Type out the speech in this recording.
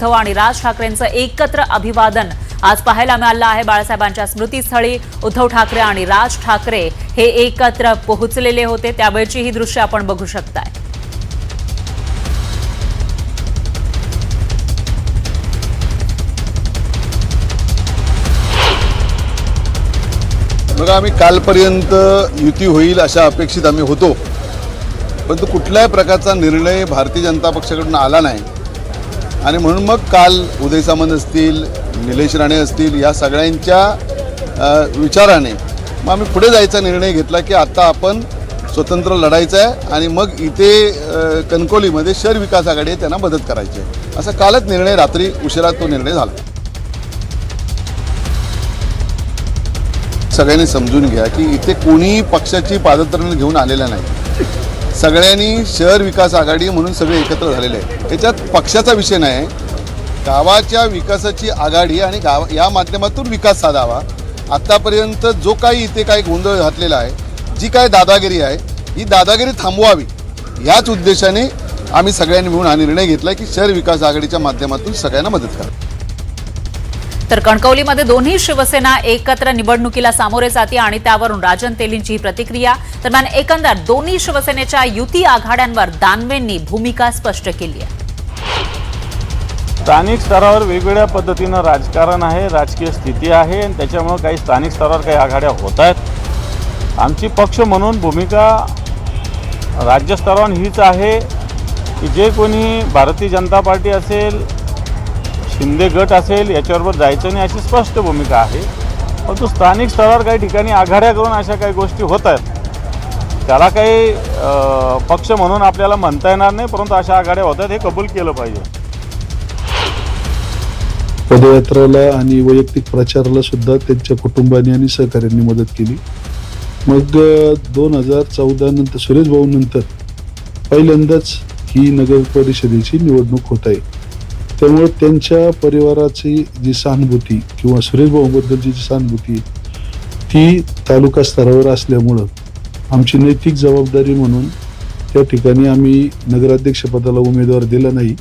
उद्धव आणि राज ठाकरेंचं एकत्र अभिवादन आज पाहायला मिळालं आहे. बाळासाहेबांच्या स्मृतीस्थळी उद्धव ठाकरे आणि राज ठाकरे हे एकत्र पोहोचलेले होते. त्यावेळची ही दृश्य आपण बघू शकताय. बघा आम्ही कालपर्यंत युती होईल अशा अपेक्षित आम्ही होतो. परंतु कुठल्याही प्रकारचा निर्णय भारतीय जनता पक्षाकडून आला नाही. आणि म्हणून मग काल उदय सामंत असतील निलेश राणे असतील या सगळ्यांच्या विचाराने मग आम्ही पुढे जायचा निर्णय घेतला की आता आपण स्वतंत्र लढायचं आहे आणि मग इथे कणकोलीमध्ये शहर विकास आघाडी त्यांना मदत करायची आहे. असा कालच निर्णय रात्री उशिरा तो निर्णय झाला. सगळ्यांनी समजून घ्या की इथे कोणीही पक्षाची पादत्राणं घेऊन आलेलं नाही सगळ्यांनी शहर विकास आघाडी म्हणून सगळे एकत्र झालेले आहे त्याच्यात पक्षाचा विषय नाही गावाच्या विकासाची आघाडी आणि गाव या माध्यमातून विकास साधावा. आत्तापर्यंत जो काही इथे काही गोंधळ घातलेला आहे जी काय दादागिरी आहे ही दादागिरी थांबवावी. याच उद्देशाने आम्ही सगळ्यांनी मिळून हा निर्णय घेतला की शहर विकास आघाडीच्या माध्यमातून सगळ्यांना मदत करा. तर कणकवलीमध्ये दोन्ही शिवसेना एकत्र निवडणुकीला सामोरे जाते आणि त्यावरून राजन तेलींची ही प्रतिक्रिया. दरम्यान एकंदर दोन्ही शिवसेनेच्या युती आघाड्यांवर दानवेंनी भूमिका स्पष्ट केली आहे. स्थानिक स्तरावर वेगवेगळ्या पद्धतीनं राजकारण आहे राजकीय स्थिती आहे आणि त्याच्यामुळं काही स्थानिक स्तरावर काही आघाड्या होत आहेत. आमची पक्ष म्हणून भूमिका राज्यस्तरावर हीच आहे की जे कोणी भारतीय जनता पार्टी असेल शिंदे गट असेल याच्याबरोबर जायचं नाही अशी स्पष्ट भूमिका आहे. परंतु स्थानिक स्तरावर काही ठिकाणी आघाड्या करून अशा काही गोष्टी होत आहेत. त्याला काही पक्ष म्हणून आपल्याला म्हणता येणार नाही परंतु अशा आघाड्या होत आहेत हे कबूल केलं पाहिजे. पदयात्रेला आणि वैयक्तिक प्रचाराला सुद्धा त्यांच्या कुटुंबाने आणि सहकार्यांनी मदत केली. मग दोन हजार चौदा नंतर सुरेश भाऊ नंतर पहिल्यांदाच ही नगर परिषदेची निवडणूक होत आहे. त्यामुळे त्यांच्या परिवाराची जी सहानुभूती किंवा सुरेश भाऊबद्दलची जी सहानुभूती ती तालुका स्तरावर असल्यामुळं आमची नैतिक जबाबदारी म्हणून त्या ठिकाणी आम्ही नगराध्यक्षपदाला उमेदवार दिला नाही.